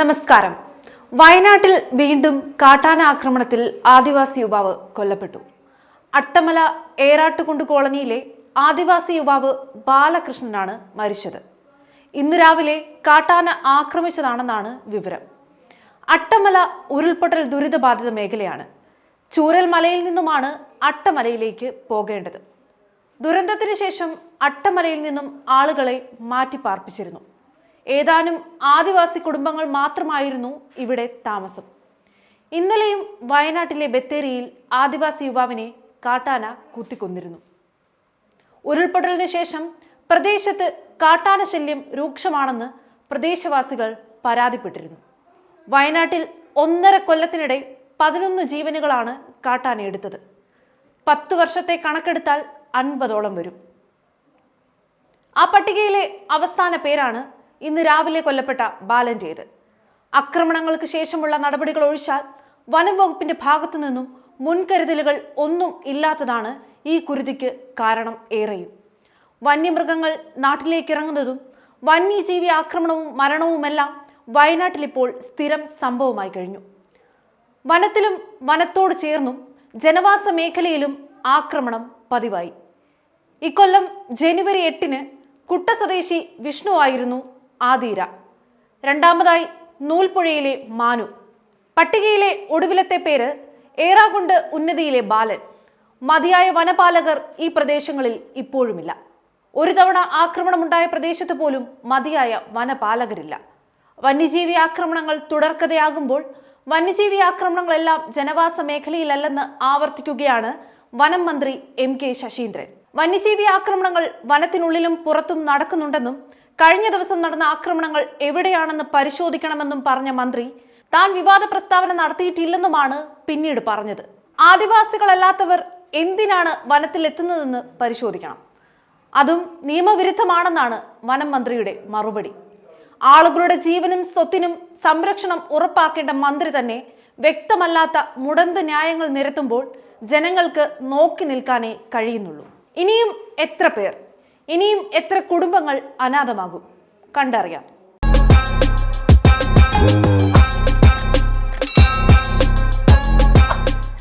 നമസ്കാരം. വയനാട്ടിൽ വീണ്ടും കാട്ടാന ആക്രമണത്തിൽ ആദിവാസി യുവാവ് കൊല്ലപ്പെട്ടു. അട്ടമല ഏറാട്ടുകുണ്ട് കോളനിയിലെ ആദിവാസി യുവാവ് ബാലകൃഷ്ണനാണ് മരിച്ചത്. ഇന്ന് രാവിലെ കാട്ടാന ആക്രമിച്ചതാണെന്നാണ് വിവരം. അട്ടമല ഉരുൾപൊട്ടൽ ദുരിതബാധിത മേഖലയാണ്. ചൂരൽ മലയിൽ നിന്നുമാണ് അട്ടമലയിലേക്ക് പോകേണ്ടത്. ദുരന്തത്തിന് ശേഷം അട്ടമലയിൽ നിന്നും ആളുകളെ മാറ്റിപ്പാർപ്പിച്ചിരുന്നു. ഏതാനും ആദിവാസി കുടുംബങ്ങൾ മാത്രമായിരുന്നു ഇവിടെ താമസം. ഇന്നലെയും വയനാട്ടിലെ ബത്തേരിയിൽ ആദിവാസി യുവാവിനെ കാട്ടാന കുത്തിക്കൊന്നിരുന്നു. ഉരുൾപൊട്ടലിന് ശേഷം പ്രദേശത്ത് കാട്ടാന ശല്യം രൂക്ഷമാണെന്ന് പ്രദേശവാസികൾ പരാതിപ്പെട്ടിരുന്നു. വയനാട്ടിൽ ഒന്നര കൊല്ലത്തിനിടെ പതിനൊന്ന് ജീവനുകളാണ് കാട്ടാന എടുത്തത് പത്തു വർഷത്തെ കണക്കെടുത്താൽ അൻപതോളം വരും. ആ പട്ടികയിലെ അവസാന പേരാണ് ഇന്ന് രാവിലെ കൊല്ലപ്പെട്ട ബാലന്റേത്. ആക്രമണങ്ങൾക്ക് ശേഷമുള്ള നടപടികൾ ഒഴിച്ചാൽ വനം വകുപ്പിന്റെ ഭാഗത്തു നിന്നും മുൻകരുതലുകൾ ഒന്നും ഇല്ലാത്തതാണ് ഈ കുരുതിക്ക് കാരണം ഏറെയും. വന്യമൃഗങ്ങൾ നാട്ടിലേക്ക് ഇറങ്ങുന്നതും വന്യജീവി ആക്രമണവും മരണവുമെല്ലാം വയനാട്ടിൽ ഇപ്പോൾ സ്ഥിരം സംഭവമായി കഴിഞ്ഞു. വനത്തിലും വനത്തോട് ചേർന്നും ജനവാസ മേഖലയിലും ആക്രമണം പതിവായി. ഇക്കൊല്ലം ജനുവരി എട്ടിന് കുട്ട സ്വദേശി വിഷ്ണു ആയിരുന്നു ആദീര രണ്ടാമതായി നൂൽപ്പുഴയിലെ മാനു. പട്ടികയിലെ ഒടുവിലത്തെ പേര് ഏറാകുണ്ട് ഉന്നതിയിലെ ബാലൻ. മതിയായ വനപാലകർ ഈ പ്രദേശങ്ങളിൽ ഇപ്പോഴുമില്ല. ഒരു തവണ ആക്രമണമുണ്ടായ പ്രദേശത്ത് പോലും മതിയായ വനപാലകരില്ല. വന്യജീവി ആക്രമണങ്ങൾ തുടർക്കഥയാകുമ്പോൾ വന്യജീവി ആക്രമണങ്ങളെല്ലാം ജനവാസ മേഖലയിലല്ലെന്ന് ആവർത്തിക്കുകയാണ് വനം മന്ത്രി എം കെ ശശീന്ദ്രൻ. വന്യജീവി ആക്രമണങ്ങൾ വനത്തിനുള്ളിലും പുറത്തും നടക്കുന്നുണ്ടെന്നും കഴിഞ്ഞ ദിവസം നടന്ന ആക്രമണങ്ങൾ എവിടെയാണെന്ന് പരിശോധിക്കണമെന്നും പറഞ്ഞ മന്ത്രി താൻ വിവാദ പ്രസ്താവന നടത്തിയിട്ടില്ലെന്നുമാണ് പിന്നീട് പറഞ്ഞത്. ആദിവാസികളല്ലാത്തവർ എന്തിനാണ് വനത്തിലെത്തുന്നതെന്ന് പരിശോധിക്കണം. അതും നിയമവിരുദ്ധമാണെന്നാണ് വനം മന്ത്രിയുടെ മറുപടി. ആളുകളുടെ ജീവനും സ്വത്തിനും സംരക്ഷണം ഉറപ്പാക്കേണ്ട മന്ത്രി തന്നെ വ്യക്തമല്ലാത്ത മുടന്ത് ന്യായങ്ങൾ നിരത്തുമ്പോൾ ജനങ്ങൾക്ക് നോക്കി നിൽക്കാനേ കഴിയുന്നുള്ളൂ. ഇനിയും എത്ര പേർ ഇനിയും എത്ര കുടുംബങ്ങൾ അനാഥമാകും? കണ്ടറിയാം.